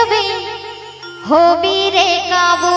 তবে হবি রে কাবু।